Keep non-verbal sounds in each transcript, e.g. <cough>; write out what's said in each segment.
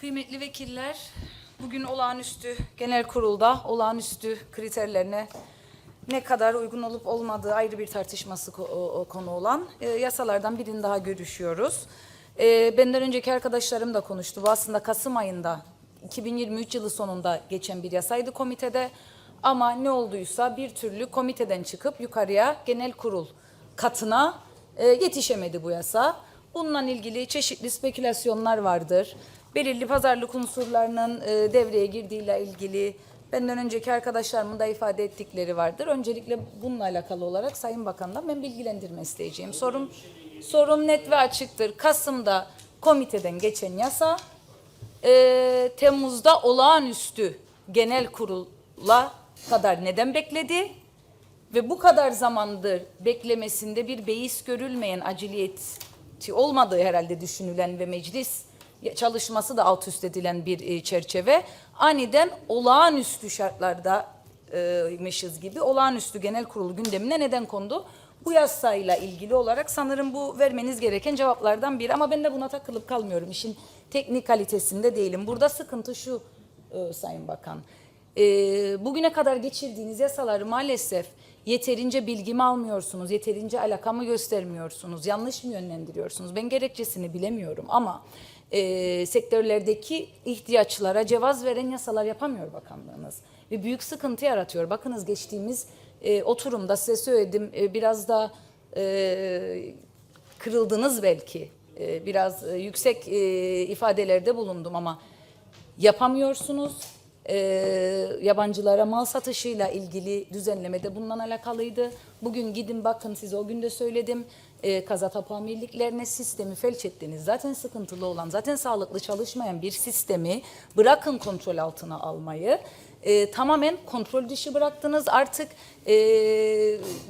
Kıymetli vekiller, bugün olağanüstü genel kurulda olağanüstü kriterlerine ne kadar uygun olup olmadığı ayrı bir tartışması konu olan e, yasalardan birini daha görüşüyoruz. E, benden önceki arkadaşlarım da konuştu. Bu aslında Kasım ayında 2023 yılı sonunda geçen bir yasaydı komitede. Ama ne olduysa bir türlü komiteden çıkıp yukarıya genel kurul katına e, yetişemedi bu yasa. Bununla ilgili çeşitli spekülasyonlar vardır. Belirli pazarlık unsurlarının e, devreye girdiğiyle ilgili benden önceki arkadaşlarımın da ifade ettikleri vardır. Öncelikle bununla alakalı olarak Sayın Bakan'dan ben bilgilendirme isteyeceğim. Sorum sorum net ve açıktır. Kasım'da komiteden geçen yasa e, Temmuz'da olağanüstü genel kurula kadar neden bekledi? Ve bu kadar zamandır beklemesinde bir beis görülmeyen aciliyeti olmadığı herhalde düşünülen ve meclis çalışması da alt üst edilen bir e, çerçeve. Aniden olağanüstü şartlarda e, mışız gibi olağanüstü genel kurulu gündemine neden kondu? Bu yasayla ilgili olarak sanırım bu vermeniz gereken cevaplardan biri ama ben de buna takılıp kalmıyorum. İşin teknik kalitesinde değilim. Burada sıkıntı şu e, Sayın Bakan. Bugüne kadar geçirdiğiniz yasaları maalesef yeterince bilgimi almıyorsunuz, yeterince alakamı göstermiyorsunuz, yanlış mı yönlendiriyorsunuz? Ben gerekçesini bilemiyorum ama e, sektörlerdeki ihtiyaçlara cevaz veren yasalar yapamıyor bakanlığınız. Ve büyük sıkıntı yaratıyor. Bakınız geçtiğimiz e, oturumda size söyledim e, biraz da e, kırıldınız belki. E, biraz e, yüksek e, ifadelerde bulundum ama yapamıyorsunuz. E, yabancılara mal satışıyla ilgili düzenlemede bundan alakalıydı. Bugün gidin bakın size o gün de söyledim. E, kaza tapu sistemi felç ettiniz. Zaten sıkıntılı olan, zaten sağlıklı çalışmayan bir sistemi bırakın kontrol altına almayı. E, tamamen kontrol dışı bıraktınız. Artık e,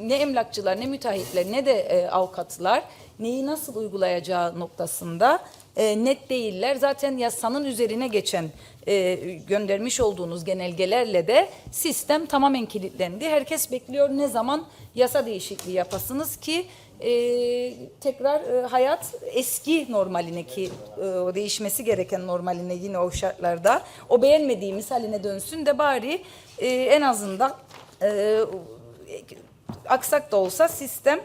ne emlakçılar, ne müteahhitler, ne de e, avukatlar neyi nasıl uygulayacağı noktasında e, net değiller. Zaten yasanın üzerine geçen e, göndermiş olduğunuz genelgelerle de sistem tamamen kilitlendi. Herkes bekliyor ne zaman yasa değişikliği yapasınız ki e, tekrar e, hayat eski normaline ki e, o değişmesi gereken normaline yine o şartlarda o beğenmediğimiz haline dönsün de bari e, en azından e, aksak da olsa sistem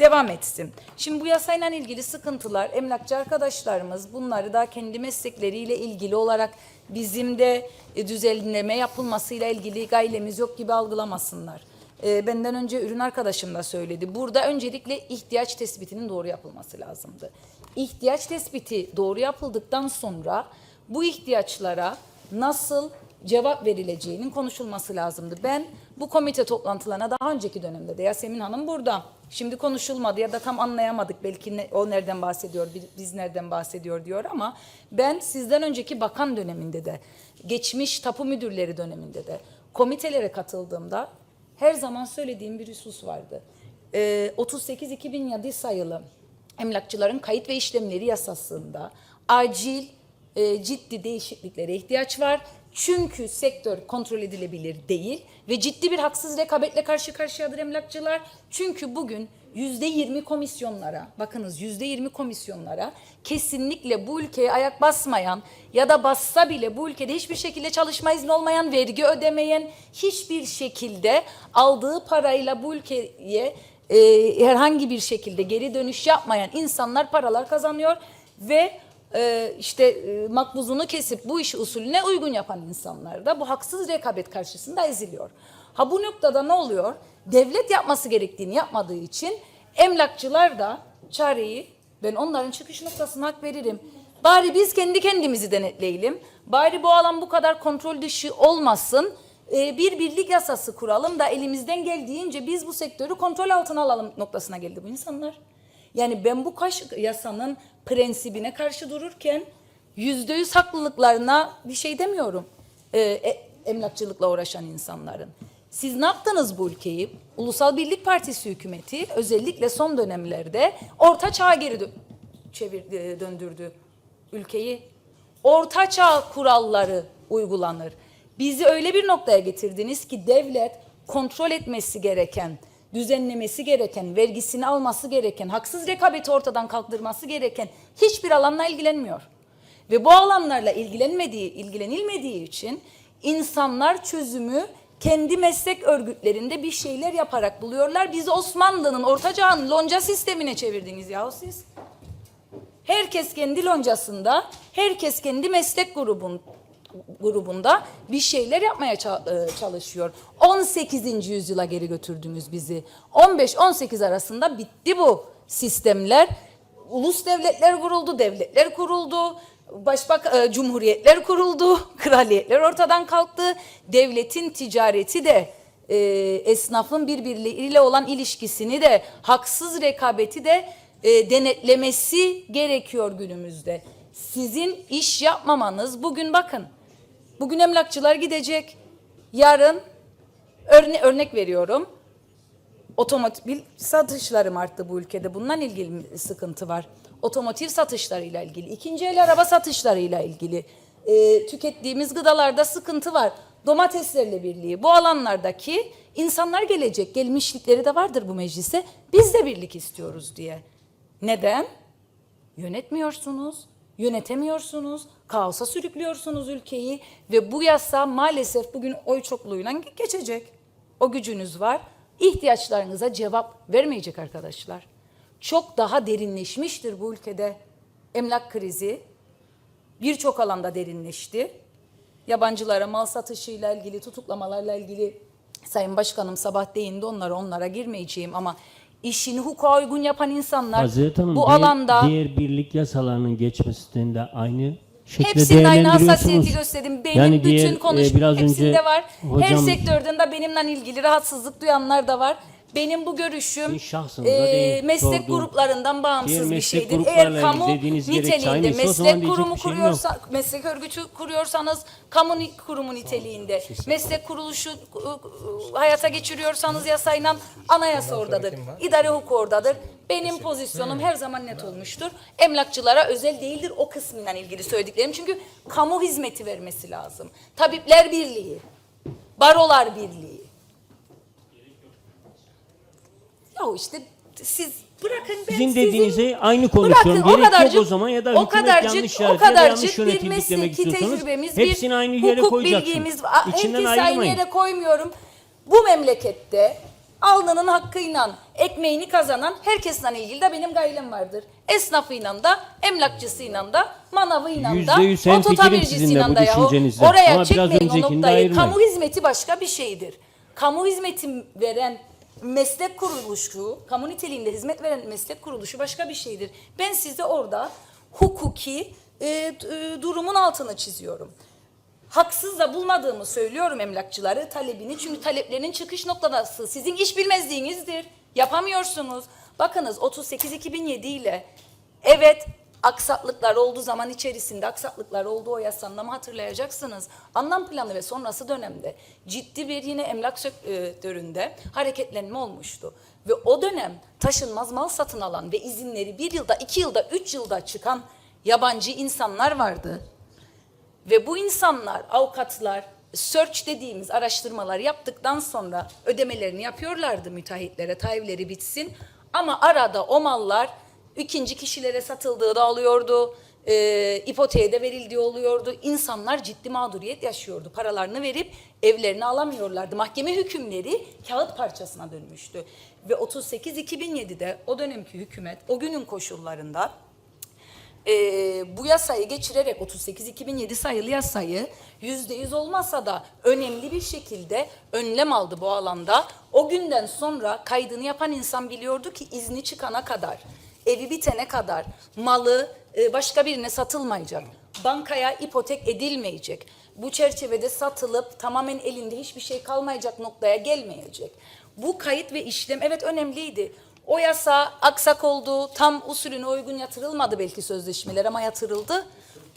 devam etsin. Şimdi bu yasayla ilgili sıkıntılar emlakçı arkadaşlarımız bunları da kendi meslekleriyle ilgili olarak bizim de e, düzenleme yapılmasıyla ilgili gaylemiz yok gibi algılamasınlar. E, benden önce ürün arkadaşım da söyledi. Burada öncelikle ihtiyaç tespitinin doğru yapılması lazımdı. İhtiyaç tespiti doğru yapıldıktan sonra bu ihtiyaçlara nasıl cevap verileceğinin konuşulması lazımdı. Ben bu komite toplantılarına daha önceki dönemde de Yasemin Hanım burada. Şimdi konuşulmadı ya da tam anlayamadık belki ne, o nereden bahsediyor, bi- biz nereden bahsediyor diyor ama ben sizden önceki bakan döneminde de, geçmiş tapu müdürleri döneminde de komitelere katıldığımda her zaman söylediğim bir husus vardı. Ee, 38-2007 sayılı emlakçıların kayıt ve işlemleri yasasında acil e, ciddi değişikliklere ihtiyaç var. Çünkü sektör kontrol edilebilir değil ve ciddi bir haksız rekabetle karşı karşıyadır emlakçılar. Çünkü bugün yüzde yirmi komisyonlara, bakınız yüzde yirmi komisyonlara kesinlikle bu ülkeye ayak basmayan ya da bassa bile bu ülkede hiçbir şekilde çalışma izni olmayan, vergi ödemeyen, hiçbir şekilde aldığı parayla bu ülkeye e, herhangi bir şekilde geri dönüş yapmayan insanlar paralar kazanıyor ve e, işte e, makbuzunu kesip bu işi usulüne uygun yapan insanlar da bu haksız rekabet karşısında eziliyor. Ha bu noktada ne oluyor? Devlet yapması gerektiğini yapmadığı için emlakçılar da çareyi ben onların çıkış noktasına hak veririm. Bari biz kendi kendimizi denetleyelim. Bari bu alan bu kadar kontrol dışı olmasın. Ee, bir birlik yasası kuralım da elimizden geldiğince biz bu sektörü kontrol altına alalım noktasına geldi bu insanlar. Yani ben bu kaş yasanın prensibine karşı dururken yüzde yüz haklılıklarına bir şey demiyorum. Ee, e- emlakçılıkla uğraşan insanların. Siz ne yaptınız bu ülkeyi? Ulusal Birlik Partisi hükümeti özellikle son dönemlerde orta çağa geri dö- çevir, e, döndürdü ülkeyi. Orta çağ kuralları uygulanır. Bizi öyle bir noktaya getirdiniz ki devlet kontrol etmesi gereken, düzenlemesi gereken, vergisini alması gereken, haksız rekabeti ortadan kaldırması gereken hiçbir alanla ilgilenmiyor. Ve bu alanlarla ilgilenmediği, ilgilenilmediği için insanlar çözümü kendi meslek örgütlerinde bir şeyler yaparak buluyorlar. Bizi Osmanlı'nın, Orta lonca sistemine çevirdiniz yahu siz. Herkes kendi loncasında, herkes kendi meslek grubun, grubunda bir şeyler yapmaya e, çalışıyor. 18. yüzyıla geri götürdünüz bizi. 15-18 arasında bitti bu sistemler. Ulus devletler kuruldu, devletler kuruldu. Başbak e, cumhuriyetler kuruldu, <laughs> kraliyetler ortadan kalktı. Devletin ticareti de e, esnafın birbirleriyle olan ilişkisini de haksız rekabeti de e, denetlemesi gerekiyor günümüzde. Sizin iş yapmamanız bugün bakın. Bugün emlakçılar gidecek. Yarın örne örnek veriyorum. Otomobil satışlarım arttı bu ülkede. Bundan ilgili sıkıntı var. Otomotiv satışlarıyla ilgili, ikinci el araba satışlarıyla ilgili, e, tükettiğimiz gıdalarda sıkıntı var. Domateslerle birliği bu alanlardaki insanlar gelecek, gelmişlikleri de vardır bu meclise. Biz de birlik istiyoruz diye. Neden? Yönetmiyorsunuz, yönetemiyorsunuz, kaosa sürüklüyorsunuz ülkeyi ve bu yasa maalesef bugün oy çokluğuyla geçecek. O gücünüz var. İhtiyaçlarınıza cevap vermeyecek arkadaşlar. Çok daha derinleşmiştir bu ülkede emlak krizi. Birçok alanda derinleşti. Yabancılara mal satışıyla ilgili, tutuklamalarla ilgili Sayın Başkanım sabah değindi onlara, onlara girmeyeceğim ama işini hukuka uygun yapan insanlar Hazret Hanım, bu diğer, alanda diğer birlik yasalarının geçmesinde de aynı şekilde Hepsinin aynı hassasiyeti gösterdim. Benim Yani bütün diğer, e, konuşmam biraz hepsinde önce var. Her hocam- sektörden de benimle ilgili rahatsızlık duyanlar da var. Benim bu görüşüm değil, meslek gruplarından bağımsız diğer bir meslek şeydir. gruplarla Eğer kamu dediğiniz niteliğinde aynıysa o zaman meslek diyecek kurumu bir şeyim kuruyorsa, meslek örgütü kuruyorsanız kamu ni- kurumu niteliğinde, meslek kuruluşu e, e, hayata geçiriyorsanız yasayla anayasa oradadır. İdare hukuku oradadır. Benim pozisyonum her zaman net olmuştur. Emlakçılara özel değildir o kısmıyla ilgili söylediklerim. Çünkü kamu hizmeti vermesi lazım. Tabipler Birliği, Barolar Birliği. Ya işte siz bırakın ben Sizin sizin- dediğinize aynı konuşuyorum. Bırakın, o Gerek kadarcık- yok o zaman ya da o kadarcık- yanlış o da kadarcık yanlış bir mesleki tecrübemiz, bir hepsini aynı yere hukuk bilgimiz Herkesi aynı yere koymuyorum. Bu memlekette alnının hakkıyla ekmeğini kazanan herkesle ilgili de benim gaylem vardır. Esnafıyla da, emlakçısıyla da, manavıyla da, ototamircisiyle de yahu. Oraya Ama çekmeyin o noktayı. Kamu hizmeti başka bir şeydir. Kamu hizmeti veren meslek kuruluşu, kamu niteliğinde hizmet veren meslek kuruluşu başka bir şeydir. Ben size orada hukuki e, e, durumun altını çiziyorum. Haksız da bulmadığımı söylüyorum emlakçıları talebini. Çünkü taleplerinin çıkış noktası sizin iş bilmezliğinizdir. Yapamıyorsunuz. Bakınız 38-2007 ile evet aksaklıklar olduğu zaman içerisinde aksaklıklar olduğu o yasanın ama hatırlayacaksınız. Anlam planı ve sonrası dönemde ciddi bir yine emlak sektöründe hareketlenme olmuştu. Ve o dönem taşınmaz mal satın alan ve izinleri bir yılda, iki yılda, üç yılda çıkan yabancı insanlar vardı. Ve bu insanlar, avukatlar, search dediğimiz araştırmalar yaptıktan sonra ödemelerini yapıyorlardı müteahhitlere, taahhütleri bitsin. Ama arada o mallar ikinci kişilere satıldığı da oluyordu, e, ipoteğe de verildiği oluyordu. İnsanlar ciddi mağduriyet yaşıyordu. Paralarını verip evlerini alamıyorlardı. Mahkeme hükümleri kağıt parçasına dönmüştü. Ve 38-2007'de o dönemki hükümet o günün koşullarında e, bu yasayı geçirerek 38-2007 sayılı yasayı yüzde yüz olmasa da önemli bir şekilde önlem aldı bu alanda. O günden sonra kaydını yapan insan biliyordu ki izni çıkana kadar, evi bitene kadar malı e, başka birine satılmayacak. Bankaya ipotek edilmeyecek. Bu çerçevede satılıp tamamen elinde hiçbir şey kalmayacak noktaya gelmeyecek. Bu kayıt ve işlem evet önemliydi. O yasa aksak oldu, tam usulüne uygun yatırılmadı belki sözleşmeler ama yatırıldı.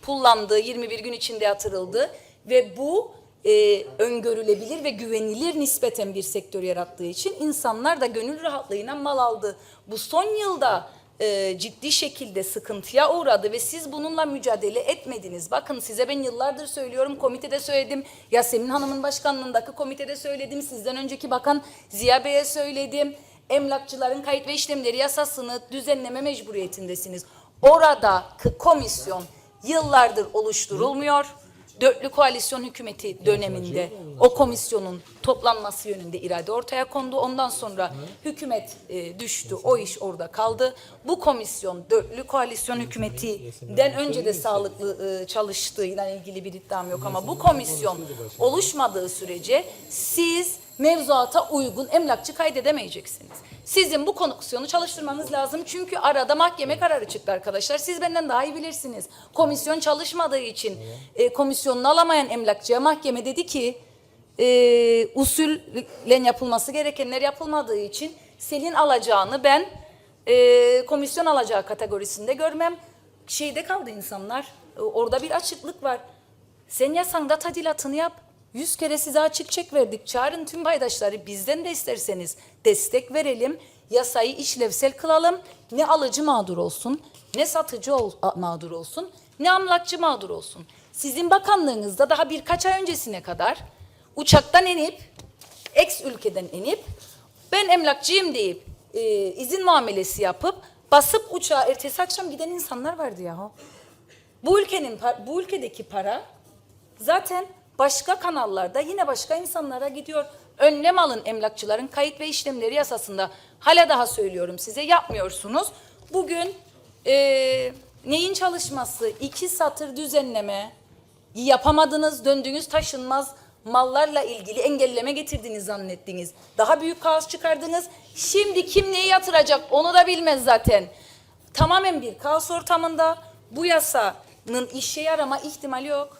Pullandı, 21 gün içinde yatırıldı ve bu e, öngörülebilir ve güvenilir nispeten bir sektör yarattığı için insanlar da gönül rahatlığıyla mal aldı. Bu son yılda e, ciddi şekilde sıkıntıya uğradı ve siz bununla mücadele etmediniz. Bakın size ben yıllardır söylüyorum, komitede söyledim, Yasemin Hanım'ın başkanlığındaki komitede söyledim, sizden önceki bakan Ziya Bey'e söyledim. Emlakçıların kayıt ve işlemleri yasasını düzenleme mecburiyetindesiniz. Orada komisyon yıllardır oluşturulmuyor. Dörtlü koalisyon hükümeti döneminde o komisyonun toplanması yönünde irade ortaya kondu. Ondan sonra hükümet e, düştü. O iş orada kaldı. Bu komisyon dörtlü koalisyon hükümetinden önce de sağlıklı e, çalıştığıyla ilgili bir iddiam yok ama bu komisyon oluşmadığı sürece siz mevzuata uygun emlakçı kaydedemeyeceksiniz. Sizin bu komisyonu çalıştırmanız lazım çünkü arada mahkeme kararı çıktı arkadaşlar. Siz benden daha iyi bilirsiniz. Komisyon çalışmadığı için e, komisyonunu alamayan emlakçıya mahkeme dedi ki e, usulle yapılması gerekenler yapılmadığı için senin alacağını ben e, komisyon alacağı kategorisinde görmem. Şeyde kaldı insanlar. E, Orada bir açıklık var. Sen yasanda tadilatını yap. Yüz kere size açık çek verdik. Çağırın tüm paydaşları bizden de isterseniz destek verelim. Yasayı işlevsel kılalım. Ne alıcı mağdur olsun, ne satıcı ol- mağdur olsun, ne amlakçı mağdur olsun. Sizin bakanlığınızda daha birkaç ay öncesine kadar uçaktan inip, ex ülkeden inip, ben emlakçıyım deyip e, izin muamelesi yapıp basıp uçağa ertesi akşam giden insanlar vardı ya. Bu ülkenin bu ülkedeki para zaten başka kanallarda yine başka insanlara gidiyor. Önlem alın emlakçıların kayıt ve işlemleri yasasında. Hala daha söylüyorum size yapmıyorsunuz. Bugün eee, neyin çalışması? iki satır düzenleme yapamadınız, döndüğünüz taşınmaz mallarla ilgili engelleme getirdiğini zannettiniz. Daha büyük kaos çıkardınız. Şimdi kim neyi yatıracak onu da bilmez zaten. Tamamen bir kaos ortamında bu yasanın işe yarama ihtimali yok.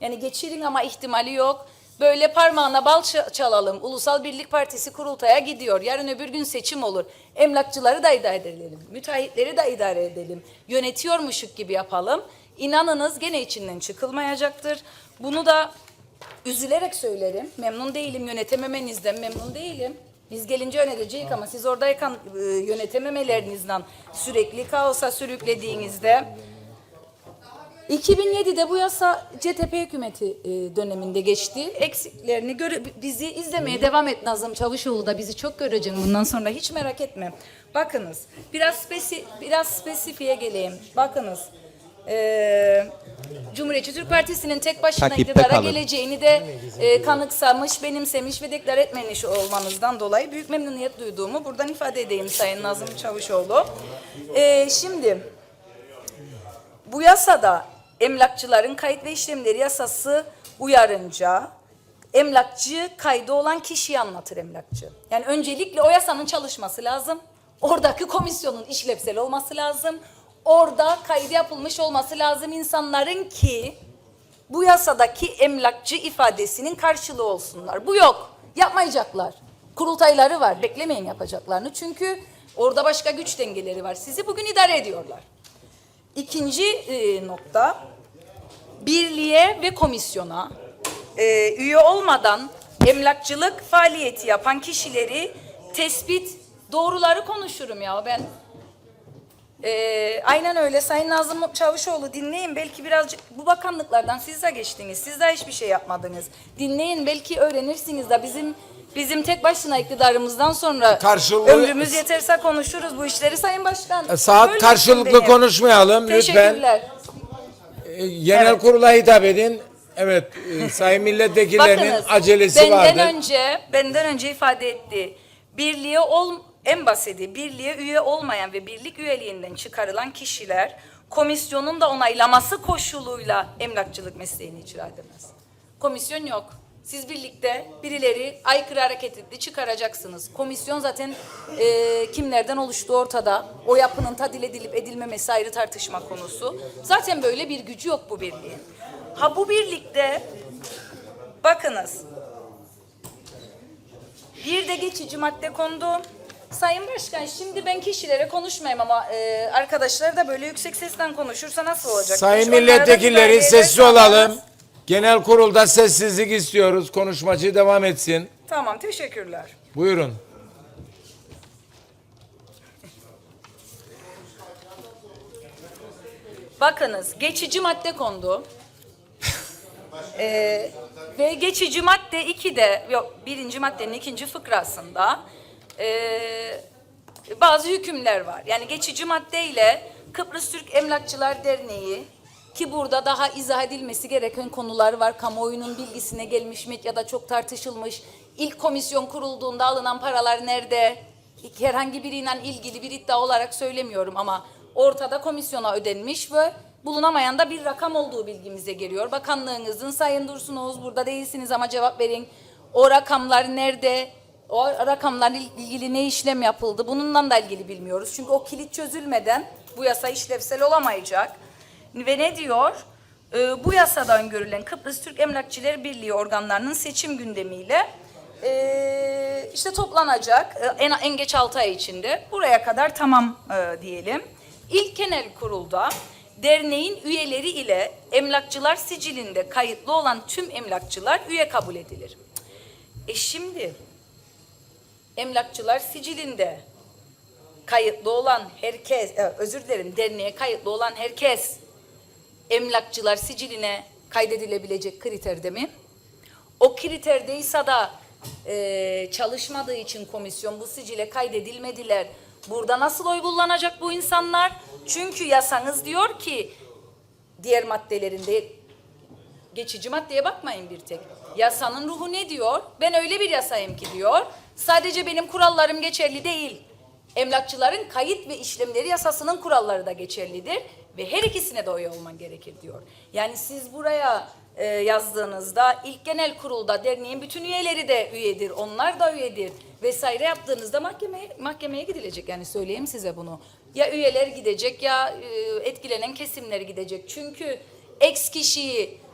Yani geçirin ama ihtimali yok. Böyle parmağına bal çalalım. Ulusal Birlik Partisi kurultaya gidiyor. Yarın öbür gün seçim olur. Emlakçıları da idare edelim. Müteahhitleri de idare edelim. Yönetiyormuşuk gibi yapalım. İnanınız gene içinden çıkılmayacaktır. Bunu da üzülerek söylerim. Memnun değilim yönetememenizden memnun değilim. Biz gelince yöneteceğiz ama siz oradayken e, yönetememelerinizden sürekli kaosa sürüklediğinizde 2007'de bu yasa CTP hükümeti e, döneminde geçti. Eksiklerini göre bizi izlemeye devam et Nazım Çavuşoğlu da bizi çok görecek bundan sonra hiç merak etme. Bakınız biraz spesi biraz spesifiye geleyim. Bakınız. E, Cumhuriyetçi Türk Partisi'nin tek başına Takipte iktidara kalın. geleceğini de e, kanıksamış, benimsemiş ve deklar etmemiş olmanızdan dolayı büyük memnuniyet duyduğumu buradan ifade edeyim Sayın Nazım Çavuşoğlu. E, şimdi bu yasada emlakçıların kayıt ve işlemleri yasası uyarınca emlakçı kaydı olan kişiyi anlatır emlakçı. Yani öncelikle o yasanın çalışması lazım. Oradaki komisyonun işlevsel olması lazım. Orada kaydı yapılmış olması lazım insanların ki bu yasadaki emlakçı ifadesinin karşılığı olsunlar. Bu yok. Yapmayacaklar. Kurultayları var. Beklemeyin yapacaklarını. Çünkü orada başka güç dengeleri var. Sizi bugün idare ediyorlar. İkinci e, nokta birliğe ve komisyona e, üye olmadan emlakçılık faaliyeti yapan kişileri tespit doğruları konuşurum ya ben. E, aynen öyle Sayın Nazım Çavuşoğlu dinleyin belki birazcık bu bakanlıklardan siz de geçtiniz. Siz de hiçbir şey yapmadınız. Dinleyin belki öğrenirsiniz de bizim bizim tek başına iktidarımızdan sonra Karşılığı- ömrümüz yeterse konuşuruz bu işleri Sayın Başkan. E, Saat Bölmesin karşılıklı beni. konuşmayalım lütfen. Teşekkürler. E, Genel Evet. kurula hitap edin. Evet, e, sayın milletvekillerinin Bakınız, acelesi benden vardı. önce benden önce ifade etti. Birliğe ol en basiti birliğe üye olmayan ve birlik üyeliğinden çıkarılan kişiler komisyonun da onaylaması koşuluyla emlakçılık mesleğini icra edemez. Komisyon yok. Siz birlikte birileri aykırı hareket etti çıkaracaksınız. Komisyon zaten e, kimlerden oluştuğu ortada. O yapının tadil edilip edilmemesi ayrı tartışma konusu. Zaten böyle bir gücü yok bu birliğin. Ha bu birlikte bakınız bir de geçici madde kondu. Sayın Başkan şimdi ben kişilere konuşmayayım ama e, arkadaşlar da böyle yüksek sesten konuşursa nasıl olacak? Sayın Onlara da milletvekilleri müdahale sessiz ederseniz- olalım. Genel kurulda sessizlik istiyoruz. Konuşmacı devam etsin. Tamam teşekkürler. Buyurun. Bakınız geçici madde kondu. <laughs> Ee, ve geçici madde 2'de, yok birinci maddenin ikinci fıkrasında ee, bazı hükümler var. Yani geçici maddeyle Kıbrıs Türk Emlakçılar Derneği Ki burada daha izah edilmesi gereken konular var. Kamuoyunun bilgisine gelmiş medyada çok tartışılmış. İlk komisyon kurulduğunda alınan paralar nerede? Herhangi biriyle ilgili bir iddia olarak söylemiyorum ama ortada komisyona ödenmiş ve bulunamayan da bir rakam olduğu bilgimize geliyor. Bakanlığınızın Sayın Dursun Oğuz burada değilsiniz ama cevap verin. O rakamlar nerede? O rakamlarla ilgili ne işlem yapıldı? Bununla da ilgili bilmiyoruz. Çünkü o kilit çözülmeden bu yasa işlevsel olamayacak. Ve ne diyor? Ee, bu yasada öngörülen Kıbrıs Türk Emlakçıları Birliği organlarının seçim gündemiyle ee, işte toplanacak ee, en, en geç 6 ay içinde. Buraya kadar tamam ee, diyelim. İlk genel kurulda derneğin üyeleri ile emlakçılar sicilinde kayıtlı olan tüm emlakçılar üye kabul edilir. E şimdi emlakçılar sicilinde kayıtlı olan herkes, e, özür dilerim derneğe kayıtlı olan herkes emlakçılar siciline kaydedilebilecek kriterde mi? O kriterdeyse da e, çalışmadığı için komisyon bu sicile kaydedilmediler. Burada nasıl oy kullanacak bu insanlar? Çünkü yasanız diyor ki diğer maddelerinde geçici maddeye bakmayın bir tek. Yasanın ruhu ne diyor? Ben öyle bir yasayım ki diyor. Sadece benim kurallarım geçerli değil. Emlakçıların kayıt ve işlemleri yasasının kuralları da geçerlidir ve her ikisine de oy olman gerekir diyor. Yani siz buraya e, yazdığınızda ilk genel kurulda derneğin bütün üyeleri de üyedir, onlar da üyedir vesaire yaptığınızda mahkemeye mahkemeye gidilecek. Yani söyleyeyim size bunu. Ya üyeler gidecek ya e, etkilenen kesimler gidecek. Çünkü ex kişiyi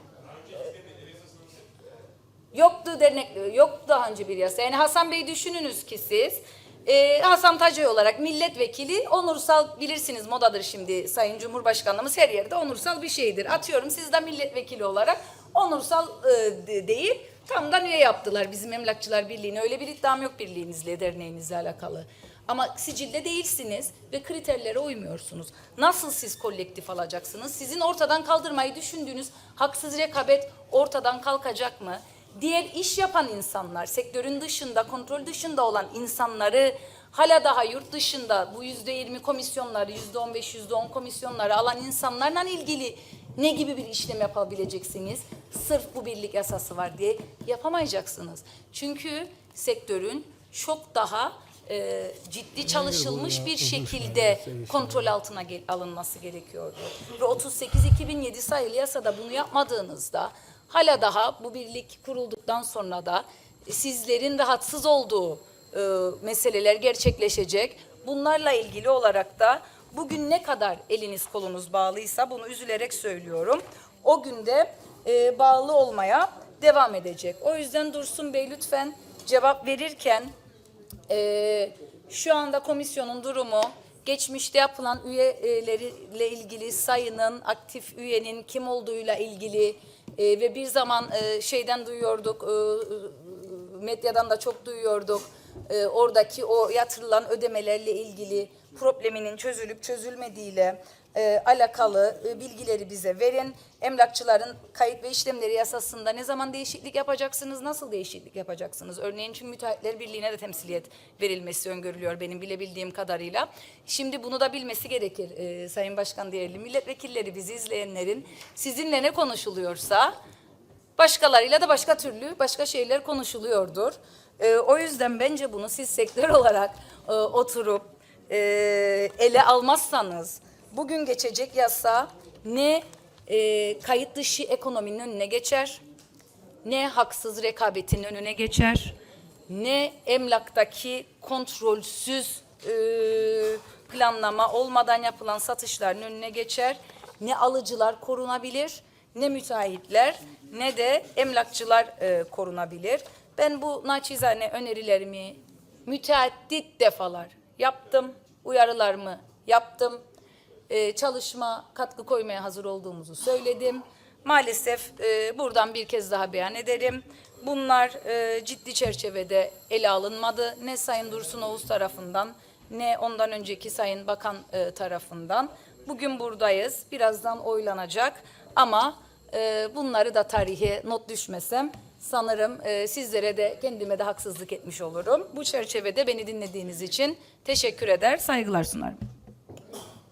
Yoktu dernek, yok daha önce bir yasa. Yani Hasan Bey düşününüz ki siz e, Hasan Tacay olarak milletvekili onursal bilirsiniz modadır şimdi Sayın Cumhurbaşkanımız her yerde onursal bir şeydir. Atıyorum siz de milletvekili olarak onursal e, de- değil tamdan üye yaptılar bizim Emlakçılar Birliği'ne. Öyle bir iddiam yok birliğinizle, derneğinizle alakalı. Ama sicilde değilsiniz ve kriterlere uymuyorsunuz. Nasıl siz kolektif alacaksınız? Sizin ortadan kaldırmayı düşündüğünüz haksız rekabet ortadan kalkacak mı? Diğer iş yapan insanlar, sektörün dışında, kontrol dışında olan insanları hala daha yurt dışında bu yüzde yirmi komisyonları, yüzde on beş, yüzde on komisyonları alan insanlarla ilgili ne gibi bir işlem yapabileceksiniz? Sırf bu birlik yasası var diye yapamayacaksınız. Çünkü sektörün çok daha e, ciddi çalışılmış bir şekilde kontrol altına gel- alınması gerekiyordu. Ve 38-2007 sayılı yasada bunu yapmadığınızda hala daha bu birlik kurulduktan sonra da sizlerin rahatsız olduğu e, meseleler gerçekleşecek. Bunlarla ilgili olarak da bugün ne kadar eliniz kolunuz bağlıysa bunu üzülerek söylüyorum. O günde e, bağlı olmaya devam edecek. O yüzden Dursun Bey lütfen cevap verirken ee, şu anda komisyonun durumu geçmişte yapılan üyeleriyle ilgili sayının, aktif üyenin kim olduğuyla ilgili e, ve bir zaman e, şeyden duyuyorduk, e, medyadan da çok duyuyorduk. E, oradaki o yatırılan ödemelerle ilgili probleminin çözülüp çözülmediğiyle e, alakalı e, bilgileri bize verin. Emlakçıların kayıt ve işlemleri yasasında ne zaman değişiklik yapacaksınız, nasıl değişiklik yapacaksınız? Örneğin çünkü Müteahhitler Birliği'ne de temsiliyet verilmesi öngörülüyor benim bilebildiğim kadarıyla. Şimdi bunu da bilmesi gerekir e, Sayın Başkan değerli milletvekilleri bizi izleyenlerin sizinle ne konuşuluyorsa başkalarıyla da başka türlü başka şeyler konuşuluyordur. Ee, o yüzden bence bunu siz sektör <laughs> olarak e, oturup e, ele almazsanız bugün geçecek yasa ne e, kayıt dışı ekonominin önüne geçer, ne haksız rekabetin önüne geçer, ne emlaktaki kontrolsüz e, planlama olmadan yapılan satışların önüne geçer, ne alıcılar korunabilir, ne müteahhitler ne de emlakçılar e, korunabilir. Ben bu naçizane önerilerimi müteaddit defalar yaptım, uyarılarımı yaptım e, çalışma katkı koymaya hazır olduğumuzu söyledim. Maalesef e, buradan bir kez daha beyan ederim. Bunlar e, ciddi çerçevede ele alınmadı. Ne Sayın Dursun Oğuz tarafından ne ondan önceki Sayın Bakan tarafından. Bugün buradayız. Birazdan oylanacak ama bunları da tarihe not düşmesem sanırım sizlere de kendime de haksızlık etmiş olurum. Bu çerçevede beni dinlediğiniz için teşekkür eder, saygılar sunarım.